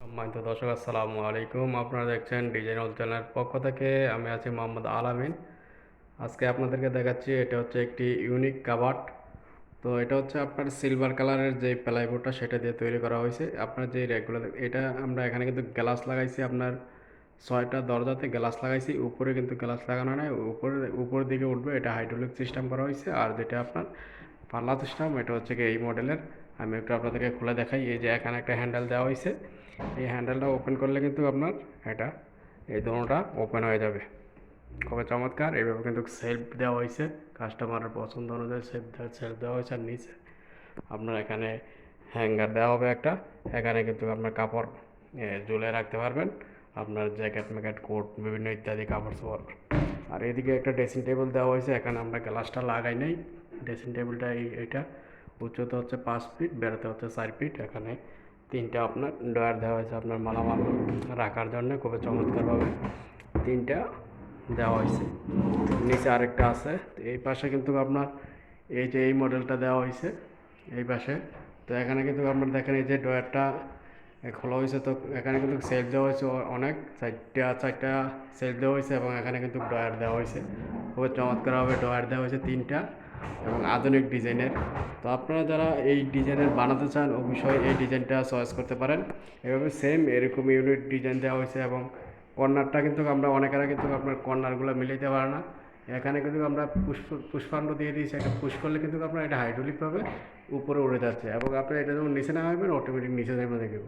সম্মানিত দর্শক, আসসালামু আলাইকুম। আপনারা দেখছেন ডিজাইন অল চ্যানেলের পক্ষ থেকে আমি আছি মোহাম্মদ আলামিন। আজকে আপনাদেরকে দেখাচ্ছি, এটা হচ্ছে একটি ইউনিক কাবার্ড। তো এটা হচ্ছে আপনার সিলভার কালারের যে প্লাইবোর্ডটা, সেটা দিয়ে তৈরি করা হয়েছে। আপনার যে দেখ- এটা আমরা এখানে কিন্তু গ্লাস লাগাইছি আপনার ছয়টা দরজাতে গ্লাস লাগাইছি। উপরে কিন্তু গ্লাস লাগানো নাই, উপরে উপরের দিকে উঠবে, এটা হাইড্রোলিক সিস্টেম করা হয়েছে। আর যেটা আপনার পাল্লা সিস্টেম, এটা হচ্ছে কি এই মডেলের। আমি একটু আপনাদেরকে খুলে দেখাই, এই যে এখানে একটা হ্যান্ডেল দেওয়া হয়েছে এই হ্যান্ডেলটা ওপেন করলে কিন্তু আপনার এটা, এই দোনোটা ওপেন হয়ে যাবে। খুবই চমৎকার এইভাবে কিন্তু সেলফ দেওয়া হয়েছে কাস্টমারের পছন্দ অনুযায়ী সেলফ দেওয়া সেলফ দেওয়া হয়েছে আর নিচে আপনার এখানে হ্যাঙ্গার দেওয়া হবে একটা। এখানে কিন্তু আপনার কাপড় ঝুলে রাখতে পারবেন। আপনার জ্যাকেট ম্যাকেট কোট বিভিন্ন ইত্যাদি কাপড় চোপড়। আর এদিকে একটা ড্রেসিং টেবিল দেওয়া হয়েছে এখানে আমরা গ্লাসটা লাগাই নাই। ড্রেসিং টেবিলটা এই, এইটা। উচ্চতা হচ্ছে পাঁচ ফিট বেড়াতে হচ্ছে চার ফিট এখানে তিনটা আপনার ডয়ার দেওয়া হয়েছে আপনার মালামাল রাখার জন্য, খুবই চমৎকারভাবে তিনটা দেওয়া হয়েছে। নিচে আরেকটা আছে এই পাশে কিন্তু আপনার এই যে এই মডেলটা দেওয়া হয়েছে, এই পাশে। তো এখানে কিন্তু আপনার দেখেন এই যে ডয়ারটা খোলা হয়েছে তো এখানে কিন্তু সেল দেওয়া হয়েছে অনেক। চারটা চারটা সেল দেওয়া হয়েছে এবং এখানে কিন্তু ডয়ার দেওয়া হয়েছে। খুবই চমৎকারভাবে ডয়ার দেওয়া হয়েছে তিনটা এবং আধুনিক ডিজাইনের। তো আপনারা যারা এই ডিজাইনের বানাতে চান, অবশ্যই এই ডিজাইনটা চয়েস করতে পারেন। এভাবে সেম এরকম ইউনিট ডিজাইন দেওয়া হয়েছে এবং কর্নারটা কিন্তু আমরা অনেকেরা কিন্তু আপনার কর্নারগুলো মিলাইতে পারে না। এখানে কিন্তু আমরা পুষ্প পুষ্পাণ্ড দিয়ে দিয়েছি। একটা পুশ করলে কিন্তু আপনার এটা হাইড্রোলিকভাবে উপরে উড়ে যাচ্ছে এবং আপনি এটা যখন নিচে নামাবেন অটোমেটিক নিচে নেমে দেখব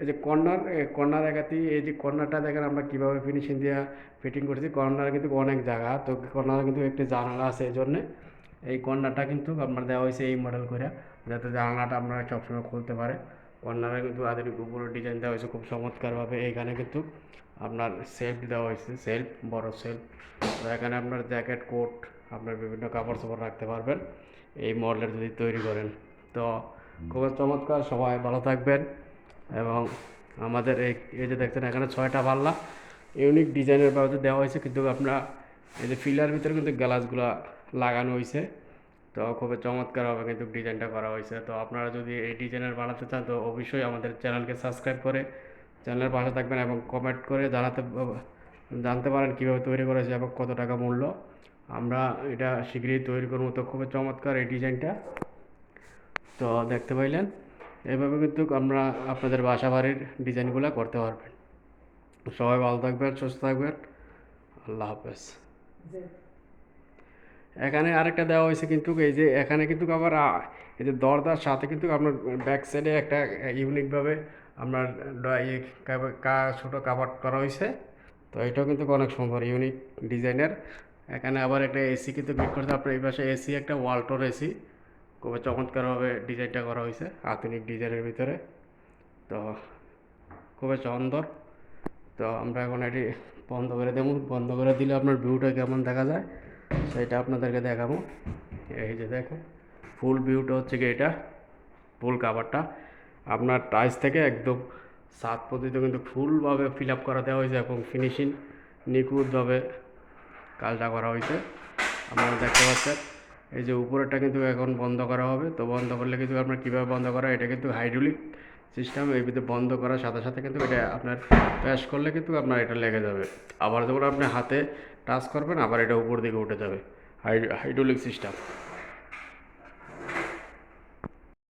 এই যে কর্নার কর্নার একাতি এই যে কর্নারটা দেখেন আমরা কীভাবে ফিনিশিং দিয়ে ফিটিং করেছি। কর্নার কিন্তু অনেক জায়গা, তো কর্নারে কিন্তু একটি জানালা আছে এই জন্যে। এই কর্নারটা কিন্তু আপনার দেওয়া হয়েছে এই মডেল করে যাতে জানালাটা আপনারা সবসময় খুলতে পারে। কর্নারে কিন্তু আধুনিক উপরে ডিজাইন দেওয়া হয়েছে খুব চমৎকারভাবে। এইখানে কিন্তু আপনার সেলফ দেওয়া হয়েছে সেলফ বড় সেলফ তো এখানে আপনার জ্যাকেট কোট আপনার বিভিন্ন কাপড় চোপড় রাখতে পারবেন। এই মডেলের যদি তৈরি করেন। তো খুবই চমৎকার, সবাই ভালো থাকবেন। এবং আমাদের এই এই যে দেখছেন এখানে ছয়টা পাল্লা। ইউনিক ডিজাইনের বাবদে দেওয়া হয়েছে, কিন্তু আপনার এই যে ফিলার ভিতরে কিন্তু গ্লাসগুলো লাগানো হয়েছে। তো খুবই চমৎকারভাবে কিন্তু ডিজাইনটা করা হয়েছে। তো আপনারা যদি এই ডিজাইনের বানাতে চান, তো অবশ্যই আমাদের চ্যানেলকে সাবস্ক্রাইব করে চ্যানেলের পাশে থাকবেন এবং কমেন্ট করে জানাতে, জানতে পারেন কীভাবে তৈরি করেছে এবং কত টাকা মূল্য। আমরা এটা শীঘ্রই তৈরি করব। তো খুবই চমৎকার এই ডিজাইনটা। তো দেখতে পাইলেন। এইভাবে কিন্তু আমরা আপনাদের বাসা বাড়ির ডিজাইনগুলো করতে পারবেন। সবাই ভালো থাকবেন, সুস্থ থাকবেন। আল্লাহ হাফেজ। এখানে আরেকটা দেওয়া হয়েছে কিন্তু এই যে এখানে কিন্তু আবার এই যে দরদার সাথে কিন্তু আপনার ব্যাক সাইডে একটা ইউনিকভাবে আপনার কা, ছোটো কাভার করা হয়েছে। তো এটাও কিন্তু অনেক সুন্দর ইউনিক ডিজাইনের। এখানে আবার একটা এসি কিন্তু ফিট করছে। আপনার এই পাশে এসি একটা ওয়ালটোর এসি খুবই চমৎকারভাবে ডিজাইনটা করা হয়েছে, আধুনিক ডিজাইনের ভিতরে। তো খুবই সুন্দর। তো আমরা এখন এটি বন্ধ করে দেবো। বন্ধ করে দিলে আপনার ভিউটা কেমন দেখা যায়, সেটা আপনাদেরকে দেখাবো। এই যে দেখেন ফুল ভিউটা হচ্ছে কি এটা ফুল কাভারটা আপনার টাইস থেকে একদম সাত পর্যন্ত কিন্তু ফুলভাবে ফিল আপ করা দেওয়া হয়েছে এবং ফিনিশিং নিখুঁতভাবে কাজটা করা হয়েছে। আপনারা দেখতে পাচ্ছেন। এই যে উপরেরটা কিন্তু এখন বন্ধ করা হবে। তো বন্ধ করলে কিন্তু আপনার কীভাবে বন্ধ করা এটা কিন্তু হাইড্রোলিক সিস্টেম এই ভিতরে বন্ধ করার সাথে সাথে কিন্তু এটা আপনার প্যাশ করলে কিন্তু আপনার এটা লেগে যাবে। আবার যখন আপনি হাতে টাচ করবেন, আবার এটা উপর দিকে উঠে যাবে। Hydraulic system